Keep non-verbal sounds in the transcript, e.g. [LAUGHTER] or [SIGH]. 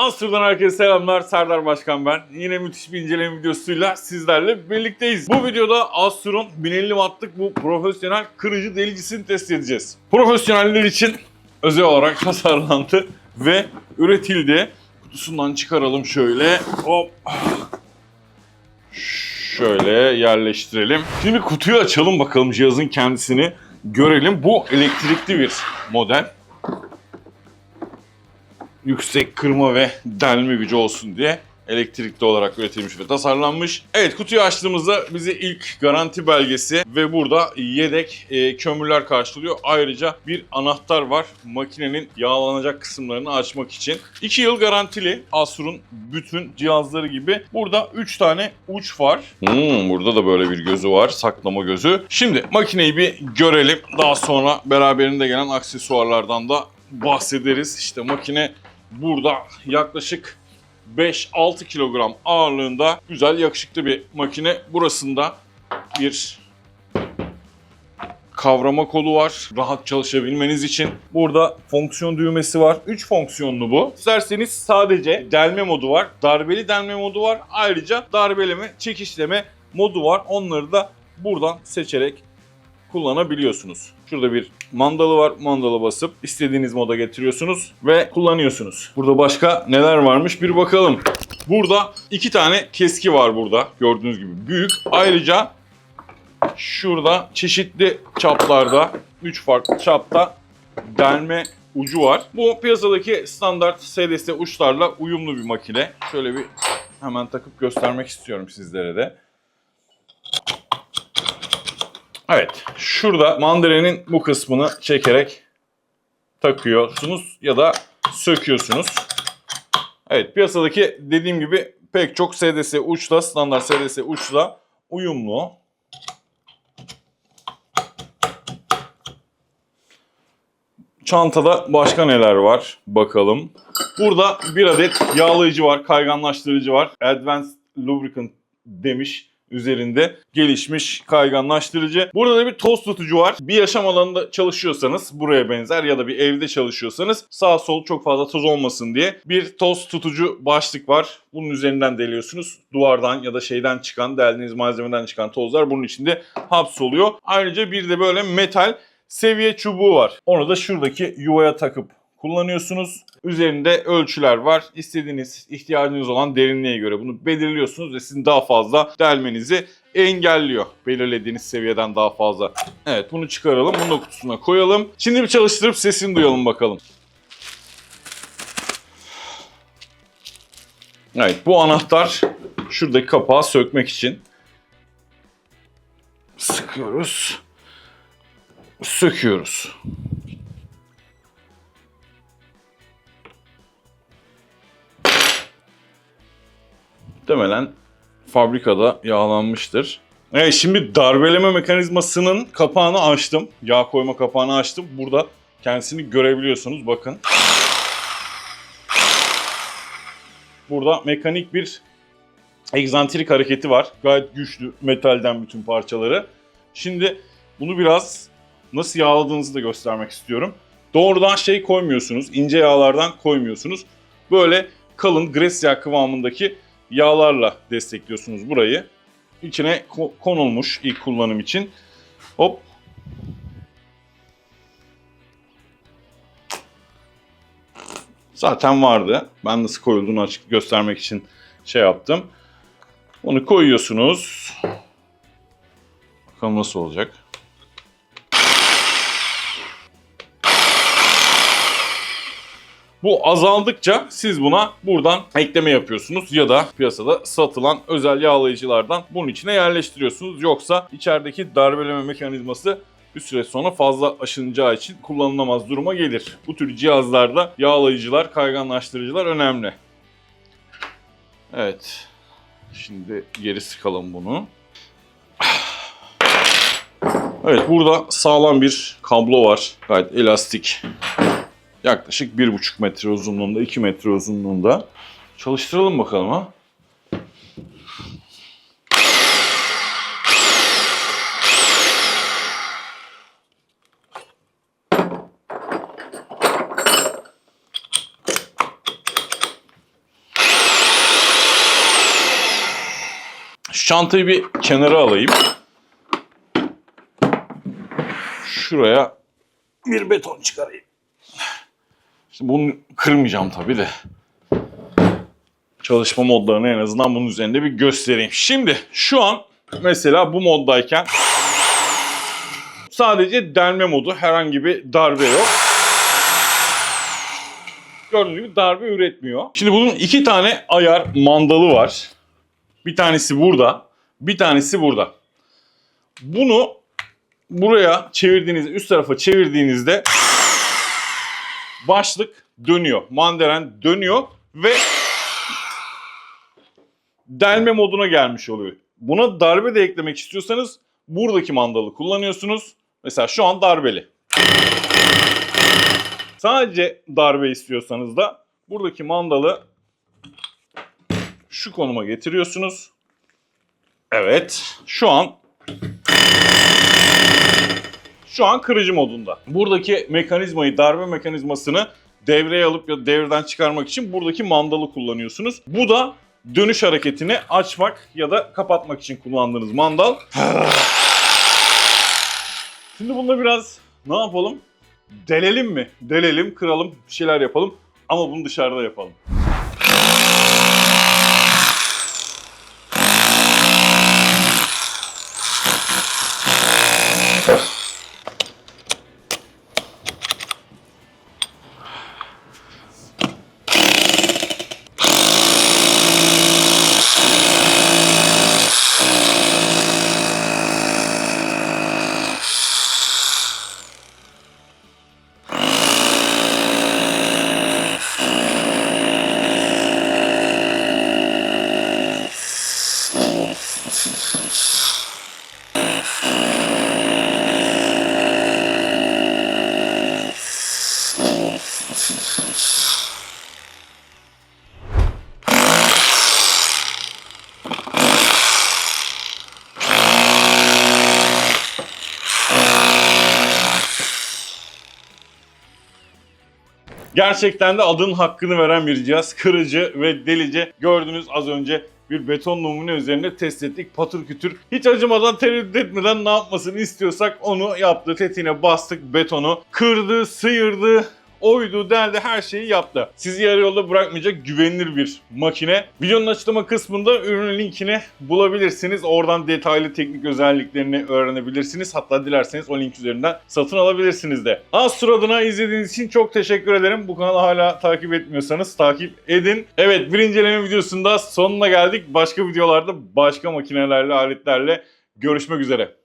Asır'dan herkese selamlar. Serdar Başkan ben. Yine müthiş bir inceleme videosuyla sizlerle birlikteyiz. Bu videoda Asur'un 1050 wattlık bu profesyonel kırıcı delicisini test edeceğiz. Profesyoneller için özel olarak [LAUGHS] tasarlandı ve üretildi. Kutusundan çıkaralım şöyle. Hop. Şöyle yerleştirelim. Şimdi kutuyu açalım bakalım cihazın kendisini görelim. Bu elektrikli bir model yüksek kırma ve delme gücü olsun diye elektrikli olarak üretilmiş ve tasarlanmış. Evet kutuyu açtığımızda bize ilk garanti belgesi ve burada yedek e, kömürler karşılıyor. Ayrıca bir anahtar var makinenin yağlanacak kısımlarını açmak için. 2 yıl garantili Asur'un bütün cihazları gibi. Burada 3 tane uç var. Hmm, burada da böyle bir gözü var saklama gözü. Şimdi makineyi bir görelim. Daha sonra beraberinde gelen aksesuarlardan da bahsederiz. İşte makine burada yaklaşık 5-6 kilogram ağırlığında güzel yakışıklı bir makine. Burasında bir kavrama kolu var. Rahat çalışabilmeniz için. Burada fonksiyon düğmesi var. 3 fonksiyonlu bu. İsterseniz sadece delme modu var. Darbeli delme modu var. Ayrıca darbeleme, çekişleme modu var. Onları da buradan seçerek kullanabiliyorsunuz. Şurada bir mandalı var. Mandalı basıp istediğiniz moda getiriyorsunuz ve kullanıyorsunuz. Burada başka neler varmış bir bakalım. Burada iki tane keski var burada. Gördüğünüz gibi büyük. Ayrıca şurada çeşitli çaplarda, 3 farklı çapta delme ucu var. Bu piyasadaki standart SDS uçlarla uyumlu bir makine. Şöyle bir hemen takıp göstermek istiyorum sizlere de. Evet, şurada mandarenin bu kısmını çekerek takıyorsunuz ya da söküyorsunuz. Evet, piyasadaki dediğim gibi pek çok SDS uçla, standart SDS uçla uyumlu. Çantada başka neler var bakalım. Burada bir adet yağlayıcı var, kayganlaştırıcı var. Advanced Lubricant demiş üzerinde gelişmiş kayganlaştırıcı. Burada da bir toz tutucu var. Bir yaşam alanında çalışıyorsanız buraya benzer ya da bir evde çalışıyorsanız sağ sol çok fazla toz olmasın diye bir toz tutucu başlık var. Bunun üzerinden deliyorsunuz. Duvardan ya da şeyden çıkan, deldiğiniz malzemeden çıkan tozlar bunun içinde hapsoluyor. Ayrıca bir de böyle metal seviye çubuğu var. Onu da şuradaki yuvaya takıp kullanıyorsunuz. Üzerinde ölçüler var. İstediğiniz, ihtiyacınız olan derinliğe göre bunu belirliyorsunuz ve sizin daha fazla delmenizi engelliyor. Belirlediğiniz seviyeden daha fazla. Evet bunu çıkaralım. Bunu da kutusuna koyalım. Şimdi bir çalıştırıp sesini duyalım bakalım. Evet bu anahtar şuradaki kapağı sökmek için. Sıkıyoruz. Söküyoruz. Muhtemelen fabrikada yağlanmıştır. Evet şimdi darbeleme mekanizmasının kapağını açtım. Yağ koyma kapağını açtım. Burada kendisini görebiliyorsunuz bakın. Burada mekanik bir egzantrik hareketi var. Gayet güçlü metalden bütün parçaları. Şimdi bunu biraz nasıl yağladığınızı da göstermek istiyorum. Doğrudan şey koymuyorsunuz. ince yağlardan koymuyorsunuz. Böyle kalın gres yağ kıvamındaki yağlarla destekliyorsunuz burayı. İçine ko- konulmuş ilk kullanım için. Hop. Zaten vardı. Ben nasıl koyulduğunu açık göstermek için şey yaptım. Onu koyuyorsunuz. Bakalım nasıl olacak. Bu azaldıkça siz buna buradan ekleme yapıyorsunuz ya da piyasada satılan özel yağlayıcılardan bunun içine yerleştiriyorsunuz. Yoksa içerideki darbeleme mekanizması bir süre sonra fazla aşınacağı için kullanılamaz duruma gelir. Bu tür cihazlarda yağlayıcılar, kayganlaştırıcılar önemli. Evet. Şimdi geri sıkalım bunu. Evet burada sağlam bir kablo var. Gayet elastik. Yaklaşık 1,5 metre uzunluğunda, 2 metre uzunluğunda. Çalıştıralım bakalım ha. Şu çantayı bir kenara alayım. Şuraya bir beton çıkarayım. Şimdi bunu kırmayacağım tabii de. Çalışma modlarını en azından bunun üzerinde bir göstereyim. Şimdi şu an mesela bu moddayken sadece delme modu herhangi bir darbe yok. Gördüğünüz gibi darbe üretmiyor. Şimdi bunun iki tane ayar mandalı var. Bir tanesi burada, bir tanesi burada. Bunu buraya çevirdiğinizde, üst tarafa çevirdiğinizde başlık dönüyor. Mandaren dönüyor ve delme moduna gelmiş oluyor. Buna darbe de eklemek istiyorsanız buradaki mandalı kullanıyorsunuz. Mesela şu an darbeli. Sadece darbe istiyorsanız da buradaki mandalı şu konuma getiriyorsunuz. Evet. Şu an şu an kırıcı modunda. Buradaki mekanizmayı, darbe mekanizmasını devreye alıp ya devreden çıkarmak için buradaki mandalı kullanıyorsunuz. Bu da dönüş hareketini açmak ya da kapatmak için kullandığınız mandal. [SIGHS] Şimdi bunda biraz ne yapalım? Delelim mi? Delelim, kıralım, bir şeyler yapalım. Ama bunu dışarıda yapalım. [LAUGHS] Gerçekten de adının hakkını veren bir cihaz. Kırıcı ve delice. Gördünüz az önce bir beton numune üzerinde test ettik. Patır kütür. Hiç acımadan tereddüt etmeden ne yapmasını istiyorsak onu yaptı. Tetiğine bastık betonu. Kırdı, sıyırdı, oydu, deldi her şeyi yaptı. Sizi yarı yolda bırakmayacak güvenilir bir makine. Videonun açıklama kısmında ürünün linkini bulabilirsiniz. Oradan detaylı teknik özelliklerini öğrenebilirsiniz. Hatta dilerseniz o link üzerinden satın alabilirsiniz de. Astro adına izlediğiniz için çok teşekkür ederim. Bu kanalı hala takip etmiyorsanız takip edin. Evet bir inceleme videosunda sonuna geldik. Başka videolarda başka makinelerle, aletlerle görüşmek üzere.